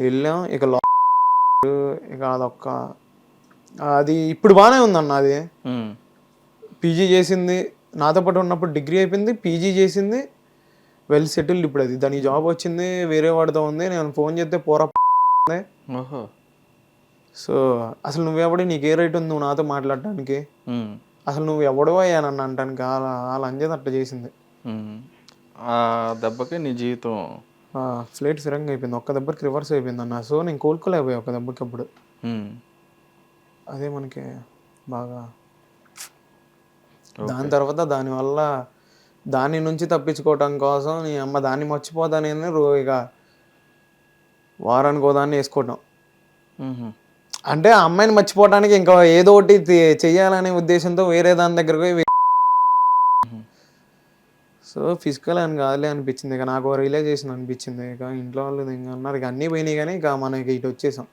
వెళ్ళాం. ఇక లో ఇక అదొక్క అది ఇప్పుడు బాగానే ఉందన్న అది. పీజీ చేసింది. నాతో పాటు ఉన్నప్పుడు డిగ్రీ అయిపోయింది. పీజీ చేసింది. వెల్ సెటిల్డ్ ఇప్పుడు అది. దానికి జాబ్ వచ్చింది. వేరే వాడితో ఉంది. నేను ఫోన్ చేస్తే పోరా సో అసలు నువ్వెవడి? నీకు ఏ రైట్ ఉంది నువ్వు నాతో మాట్లాడటానికి. అసలు నువ్వు ఎవడో అయ్యా నన్ను అంటానికి అలా అలా అంజేది అట్లా చేసింది. ఆ దెబ్బకి నీ జీవితం ఫ్లైట్ సిరంగా అయిపోయింది. ఒక్క దెబ్బకి రివర్స్ అయిపోయింది అన్న. సో నేను కోలుకోలేకపోయా ఒక దెబ్బకి అప్పుడు. అదే మనకి బాగా దాని తర్వాత దానివల్ల దాని నుంచి తప్పించుకోవటం కోసం నీ అమ్మ దాన్ని మర్చిపోతానేది రో ఇక వారానికి దాన్ని వేసుకోవటం. అంటే ఆ అమ్మాయిని మర్చిపోవడానికి ఇంకా ఏదో ఒకటి చెయ్యాలనే ఉద్దేశంతో వేరే దాని దగ్గరకు సో ఫిజికల్ అని కాదులే అనిపించింది. ఇక నాకు రియలైజేషన్ అనిపించింది. ఇక ఇంట్లో వాళ్ళు ఇంకా అన్నారు ఇక అన్నీ పోయినాయి కానీ ఇక మనకి ఇటు వచ్చేసాం.